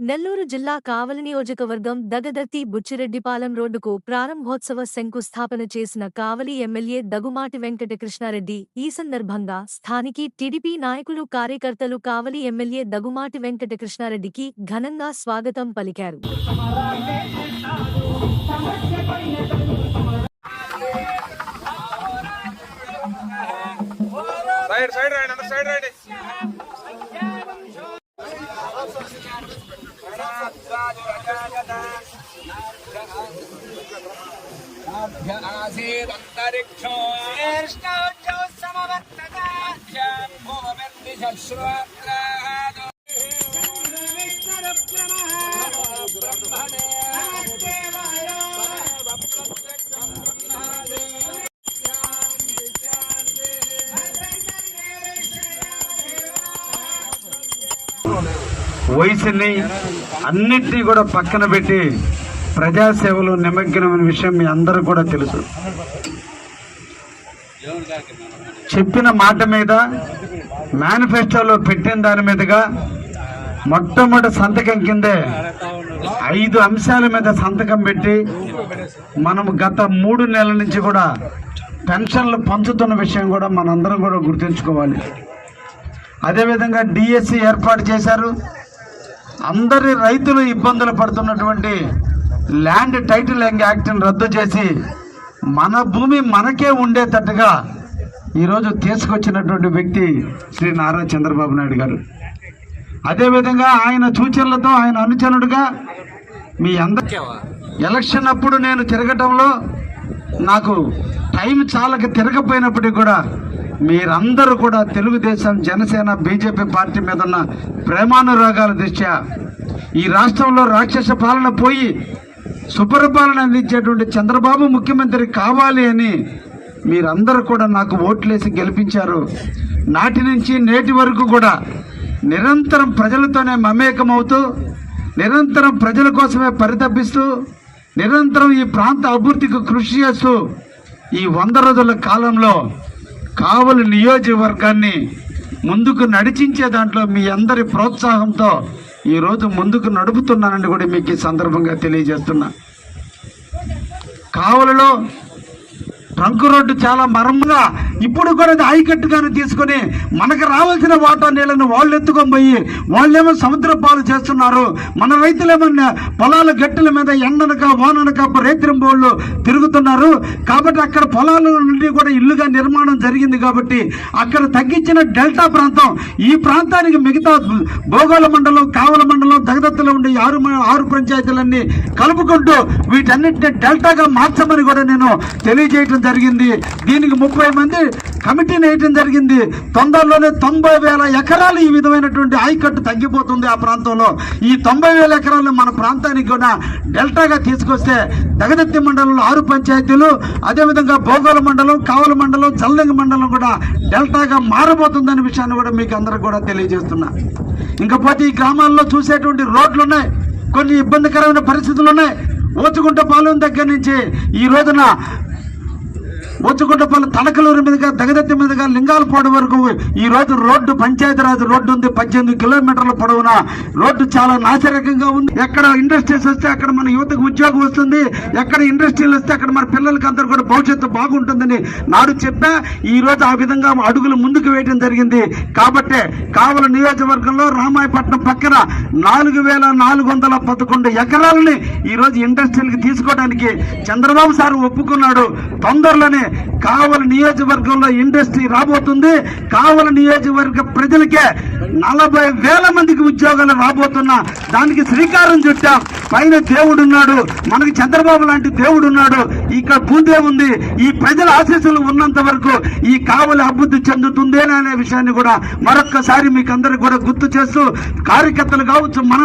నెల్లూరు జిల్లా కావలి నియోజకవర్గం దగదర్తి బుచ్చిరెడ్డిపాలెం రోడ్డుకు ప్రారంభోత్సవ శంకుస్థాపన చేసిన కావలి ఎమ్మెల్యే దగుమాటి వెంకటకృష్ణారెడ్డి ఈ సందర్భంగా స్థానికి టీడీపీ నాయకులు కార్యకర్తలు కావలి ఎమ్మెల్యే దగుమాటి వెంకటకృష్ణారెడ్డికి ఘనంగా స్వాగతం పలికారు. Side side ride side ride వయసుని అన్నిటినీ కూడా పక్కన పెట్టి ప్రజాసేవలో నిమగ్నమైన విషయం మీ అందరూ కూడా తెలుసు. చెప్పిన మాట మీద మేనిఫెస్టోలో పెట్టిన దాని మీదుగా మొట్టమొదటి సంతకం కిందే ఐదు అంశాల మీద సంతకం పెట్టి మనం గత మూడు నెలల నుంచి కూడా పెన్షన్లు పంచుతున్న విషయం కూడా మనందరం కూడా గుర్తుంచుకోవాలి. అదేవిధంగా డిఎస్సి ఏర్పాటు చేశారు. అందరి రైతులు ఇబ్బందులు పడుతున్నటువంటి ల్యాండ్ టైటిలింగ్ యాక్ట్ని రద్దు చేసి మన భూమి మనకే ఉండేటట్టుగా ఈరోజు తీసుకొచ్చినటువంటి వ్యక్తి శ్రీ నారా చంద్రబాబు నాయుడు గారు. అదేవిధంగా ఆయన సూచనలతో ఆయన అనుచరుడుగా మీ అందరి ఎలక్షన్ అప్పుడు నేను తిరగటంలో నాకు టైం చాలక తిరగపోయినప్పటికీ కూడా మీరందరూ కూడా తెలుగుదేశం జనసేన బీజేపీ పార్టీ మీద ఉన్న ప్రేమానురాగాల దృష్ట్యా ఈ రాష్ట్రంలో రాక్షస పాలన పోయి సుపరిపాలన అందించేటువంటి చంద్రబాబు ముఖ్యమంత్రి కావాలి అని మీరందరూ కూడా నాకు ఓట్లేసి గెలిపించారు. నాటి నుంచి నేటి వరకు కూడా నిరంతరం ప్రజలతోనే మమేకమవుతూ నిరంతరం ప్రజల కోసమే పరితపిస్తూ నిరంతరం ఈ ప్రాంత అభివృద్ధికి కృషి చేస్తూ ఈ వంద రోజుల కాలంలో కావలి నియోజకవర్గాన్ని ముందుకు నడిచించే దాంట్లో మీ అందరి ప్రోత్సాహంతో ఈరోజు ముందుకు నడుపుతున్నానని కూడా మీకు ఈ సందర్భంగా తెలియజేస్తున్నా. కావలలో ట్రంక్ రోడ్డు చాలా మరమ్మగా ఇప్పుడు కూడా అది ఆయకట్టుగానే తీసుకొని మనకు రావాల్సిన వాటా నీళ్ళను వాళ్ళు ఎత్తుకొని పోయి వాళ్ళేమో సముద్ర పాలు చేస్తున్నారు. మన రైతులేమన్నా పొలాల గట్టుల మీద ఎండనక వాననక రేత్రింబోళ్ళు తిరుగుతున్నారు. కాబట్టి అక్కడ పొలాల నుండి కూడా ఇల్లుగా నిర్మాణం జరిగింది కాబట్టి అక్కడ తగ్గించిన డెల్టా ప్రాంతం ఈ ప్రాంతానికి మిగతా భోగోళ మండలం కావల మండలం దగదత్తలో ఉండే ఆరు ఆరు పంచాయతీలన్నీ కలుపుకుంటూ వీటన్నిటిని డెల్టాగా మార్చమని కూడా నేను తెలియజేయటం జరిగింది. దీనికి ముప్పై మంది కమిటీని వేయటం జరిగింది. తొందరలోనే తొంభై వేల ఎకరాలు ఈ విధమైనటువంటి ఆయకట్టు తగ్గిపోతుంది ఆ ప్రాంతంలో. ఈ తొంభై వేల ఎకరాలు మన ప్రాంతానికి కూడా డెల్టాగా తీసుకొస్తే దగదత్తి మండలంలో ఆరు పంచాయతీలు అదేవిధంగా భోగోల మండలం కావల మండలం చల్లంగి మండలం కూడా డెల్టాగా మారబోతుందనే విషయాన్ని కూడా మీకు అందరికి కూడా తెలియజేస్తున్నా. ఇంకపోతే ఈ గ్రామాల్లో చూసేటువంటి రోడ్లు ఉన్నాయి. కొన్ని ఇబ్బందికరమైన పరిస్థితులు ఉన్నాయి. ఓచుకుంట పాలెం దగ్గర నుంచి ఈ రోజున ఒచ్చుకుంటపల్లి తడకలూరు మీదుగా దగదత్తి మీదుగా లింగాలపాడు వరకు ఈ రోజు రోడ్డు పంచాయతీరాజ్ రోడ్డు ఉంది పద్దెనిమిది కిలోమీటర్ల పొడవున. రోడ్డు చాలా నాశరకంగా ఉంది. ఎక్కడ ఇండస్ట్రీస్ వస్తే అక్కడ మన యువతకు ఉద్యోగం వస్తుంది. ఎక్కడ ఇండస్ట్రీలు వస్తే అక్కడ మన పిల్లలకి అందరూ కూడా భవిష్యత్తు బాగుంటుందని నాడు చెప్పా. ఈ రోజు ఆ విధంగా అడుగులు ముందుకు వేయడం జరిగింది. కాబట్టే కావల నియోజకవర్గంలో రామాయపట్నం పక్కన నాలుగు వేల నాలుగు వందల పదకొండు ఎకరాలని ఈరోజు ఇండస్ట్రీలకు తీసుకోవడానికి చంద్రబాబు సార్ ఒప్పుకున్నాడు. తొందరలోనే కావల నియోజకవర్గంలో ఇండస్ట్రీ రాబోతుంది. కావల నియోజకవర్గ ప్రజలకే నలభై వేల మందికి ఉద్యోగాలు రాబోతున్నా. దానికి శ్రీకారం చుట్టాం. పైన దేవుడు ఉన్నాడు మనకి చంద్రబాబు లాంటి దేవుడు ఉన్నాడు ఇక్కడ భూదే ఉంది. ఈ ప్రజల ఆశీస్సులు ఉన్నంత వరకు ఈ కావలి అభివృద్ధి చెందుతుందేనా అనే విషయాన్ని కూడా మరొక్కసారి మీకు అందరికి కూడా గుర్తు చేస్తూ కార్యకర్తలు కావచ్చు మనం